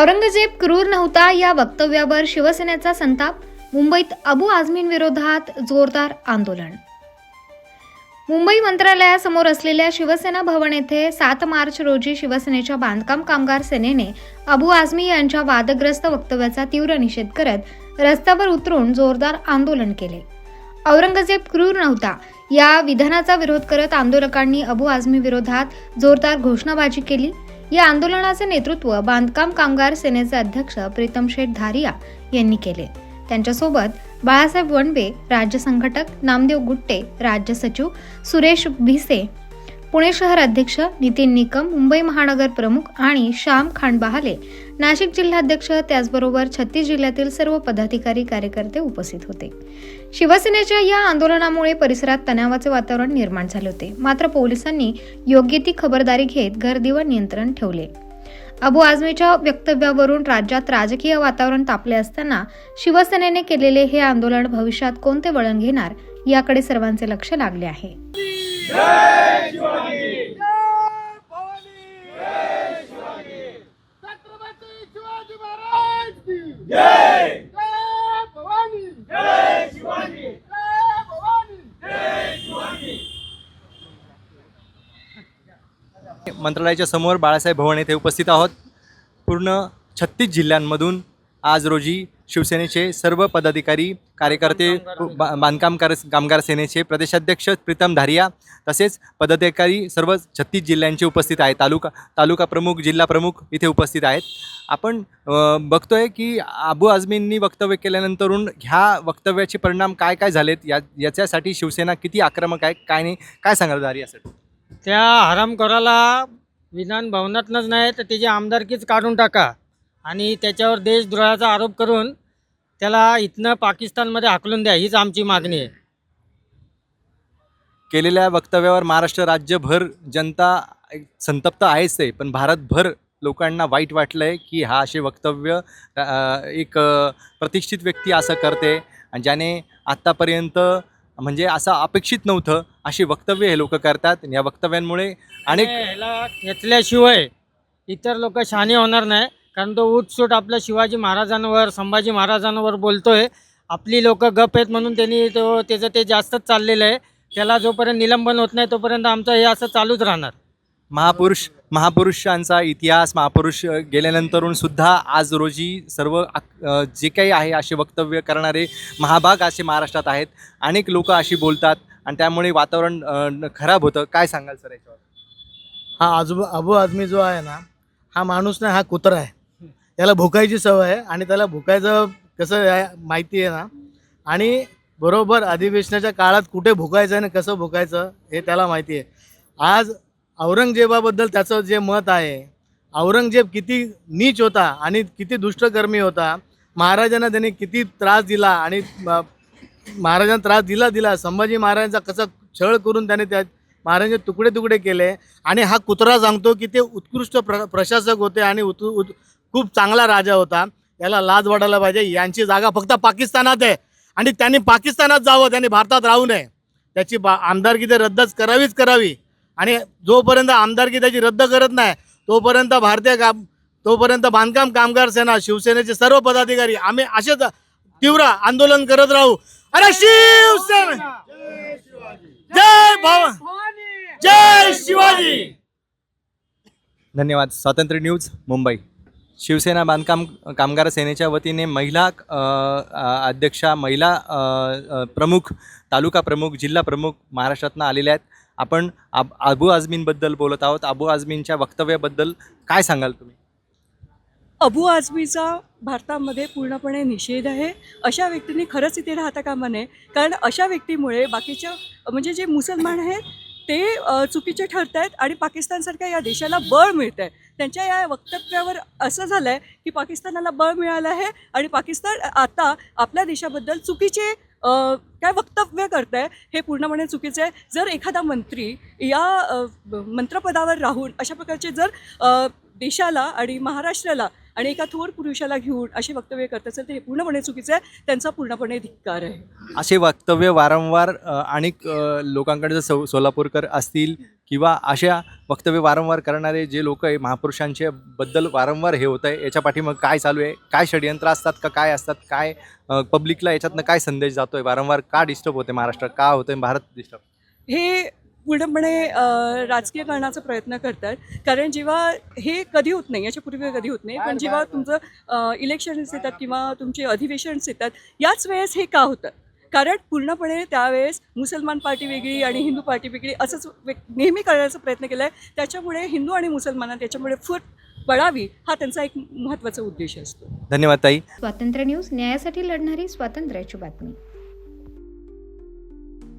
औरंगजेब क्रूर नव्हता या वक्तव्यावर शिवसेनेचा संताप मुंबईत अबू आझमींविरोधात जोरदार आंदोलन. मुंबई मंत्रालयासमोर असलेल्या शिवसेना भवन येथे सात मार्च रोजी शिवसेनेच्या बांधकाम कामगार सेनेने अबू आझमी यांच्या वादग्रस्त वक्तव्याचा तीव्र निषेध करत रस्त्यावर उतरून जोरदार आंदोलन केले. औरंगजेब क्रूर नव्हता. या विधानाचा विरोध करत आंदोलकांनी अबू आझमी विरोधात जोरदार घोषणाबाजी केली. या आंदोलनाचे नेतृत्व बांधकाम कामगार सेनेचे अध्यक्ष प्रीतम शेठ धारिया यांनी केले. त्यांच्यासोबत बाळासाहेब वणवे राज्य संघटक नामदेव गुट्टे राज्य सचिव सुरेश भिसे पुणे शहर अध्यक्ष नितीन निकम मुंबई महानगर प्रमुख आणि श्याम खांडबहाले नाशिक जिल्हाध्यक्ष त्याचबरोबर छत्तीस जिल्ह्यातील सर्व पदाधिकारी कार्यकर्ते उपस्थित होते. शिवसेनेच्या या आंदोलनामुळे परिसरात तणावाचे वातावरण निर्माण झाले होते. मात्र पोलिसांनी योग्य ती खबरदारी घेत गर्दीवर नियंत्रण ठेवले. अबू आझमीच्या वक्तव्यावरून राज्यात राजकीय वातावरण तापले असताना शिवसेनेने केलेले हे आंदोलन भविष्यात कोणते वळण घेणार याकडे सर्वांचे लक्ष लागले आहे छत्रपती शिवाजी महाराज की जय भवानी जय शिवाजी जय भवानी मंत्रालयाच्या समोर बाळासाहेब भवन येथे उपस्थित आहोत. पूर्ण छत्तीस जिल्ह्यांमधून आज रोजी शिवसेनेचे सर्व पदाधिकारी कार्यकर्ते बा- बांधकाम कार कामगार सेनेचे प्रदेशाध्यक्ष प्रीतम धारिया तसेच पदाधिकारी सर्व छत्तीस जिल्ह्यांचे उपस्थित आहेत. तालुका तालुका प्रमुख जिल्हा प्रमुख इथे उपस्थित आहेत. आपण बघतो बघतोय की अबू आझमींनी वक्तव्य केल्यानंतरून ह्या वक्तव्याचे परिणाम काय काय झालेत? या याच्यासाठी शिवसेना किती आक्रमक आहे? काय नाही? काय सांगाल धारियासाठी त्या हरामखोराला विधान भवनातनंच नाही तर त्याची आमदारकीच काढून टाका. आणि त्याच्यावर देशद्रोहाचा आरोप करून त्याला इथनं पाकिस्तानमध्ये हाकलून द्या हीच आमची मागणी आहे. केलेल्या वक्तव्यावर महाराष्ट्र राज्यभर जनता संतप्त आहेच आहे पण भारतभर लोकांना वाईट वाटलं आहे की हा असे वक्तव्य एक प्रतिष्ठित व्यक्ती असं करते आणि ज्याने आत्तापर्यंत म्हणजे असं अपेक्षित नव्हतं अशी वक्तव्य हे लोक करतात. आणि या वक्तव्यांमुळे अनेक ह्याला घेतल्याशिवाय इतर लोक शहाणे होणार नाही. कारण तो उठसूट आपल्या शिवाजी महाराजांवर संभाजी महाराजांवर बोलतोय. आपली लोक गप आहेत म्हणून त्यांनी तो त्याचं ते जास्तच चाललेलं आहे. त्याला जोपर्यंत निलंबन होत नाही तोपर्यंत आमचं हे असं चालूच राहणार. महापुरुष महापुरुषांचा इतिहास महापुरुष गेल्यानंतरून सुद्धा आज रोजी सर्व अ, जे काही आहे असे वक्तव्य करणारे महाभाग असे महाराष्ट्रात आहेत. अनेक लोक अशी बोलतात आणि त्यामुळे वातावरण अ, न- खराब होतं. काय सांगाल सर याच्यावर? हा आजोबा अबू आझमी जो आहे ना हा माणूस नाही हा कुत्रा आहे. त्याला भुकायची सवय आहे आणि त्याला भुकायचं कसं आहे माहिती आहे ना. आणि बरोबर अधिवेशनाच्या काळात कुठे भुकायचं आणि कसं भुकायचं हे त्याला माहिती आहे. आज औरंगजेबाबद्दल त्याचं जे मत आहे औरंगजेब किती नीच होता आणि किती दुष्टकर्मी होता महाराजांना त्यांनी किती त्रास दिला आणि महाराजांना त्रास दिला दिला संभाजी महाराजांचा कसा छळ करून त्याने त्या महाराजांचे तुकडे तुकडे केले आणि हा कुत्रा सांगतो की ते उत्कृष्ट प्र प्रशासक होते आणि उत, उत, खूप चांगला राजा होता. याला लाज वाटायला पाहिजे. यांची जागा फक्त पाकिस्तानात आहे. आणि त्यांनी पाकिस्तानात जावं त्यांनी भारतात राहू नये. त्याची बा आमदारकी ते रद्दच करावीच करावी. आणि जोपर्यंत आमदारकी त्याची रद्द करत नाही तोपर्यंत भारतीय काम तोपर्यंत बांधकाम कामगार सेना शिवसेनेचे सर्व पदाधिकारी आम्ही असेच तीव्र आंदोलन करत राहू. अरे शिवसेना! जय भाव जय शिवाजी! धन्यवाद. स्वातंत्र्य न्यूज मुंबई. शिवसेना बांधकाम कामगार सेनेच्या वतीने महिला अध्यक्षा महिला प्रमुख तालुका प्रमुख जिल्हा प्रमुख महाराष्ट्रातनं आलेल्या आहेत. आपण आब अबू आझमींबद्दल बोलत आहोत. अबू आझमींच्या वक्तव्याबद्दल काय सांगाल तुम्ही? अबू आझमीचा भारतामध्ये पूर्णपणे निषेध आहे. अशा व्यक्तींनी खरंच इथे राहता कामा नये कारण अशा व्यक्तीमुळे बाकीच्या म्हणजे जे मुसलमान आहेत ते चुकीचे ठरत आहेत आणि पाकिस्तानसारख्या या देशाला बळ मिळत आहे त्यांच्या या वक्तव्यावर असं झालं आहे की पाकिस्तानाला बळ मिळालं आहे आणि पाकिस्तान आता आपल्या देशाबद्दल चुकीचे काय वक्तव्य करत आहे हे पूर्णपणे चुकीचं आहे. जर एखादा मंत्री या मंत्रपदावर राहून अशा प्रकारचे जर देशाला आणि महाराष्ट्राला आणि एका थोर पुरुषाला घेऊन असे वक्तव्य करत असेल तर हे पूर्णपणे चुकीचं आहे. त्यांचा पूर्णपणे धिक्कार आहे. असे वक्तव्य वारंवार अनेक लोकांकडे जर सो सोलापूरकर असतील किंवा अशा वक्तव्य वारंवार करणारे जे लोक आहे महापुरुषांच्या बद्दल वारंवार हे होत आहे याच्या पाठीमाग काय चालू आहे? काय षडयंत्र असतात का? काय असतात? काय पब्लिकला याच्यातनं काय संदेश जातो आहे वारंवार का डिस्टर्ब होते महाराष्ट्र? का होतं आहे भारत डिस्टर्ब हे पूर्णपणे राजकीय करण्याचा प्रयत्न करतात. कारण जेव्हा हे कधी होत नाही याच्या पूर्वी कधी होत नाही पण जेव्हा तुमचं इलेक्शन्स येतात किंवा तुमचे अधिवेशन्स येतात याच वेळेस हे का होतं? कारण पूर्णपणे त्यावेळेस मुसलमान पार्टी वेगळी आणि हिंदू पार्टी वेगळी असंच वे- नेहमी करण्याचा प्रयत्न केला आहे त्याच्यामुळे हिंदू आणि मुसलमानांना त्याच्यामुळे फूट पडावी हा त्यांचा एक महत्त्वाचा उद्देश असतो. धन्यवाद ताई. स्वातंत्र्य न्यूज न्यायासाठी लढणारी स्वातंत्र्याची बातमी.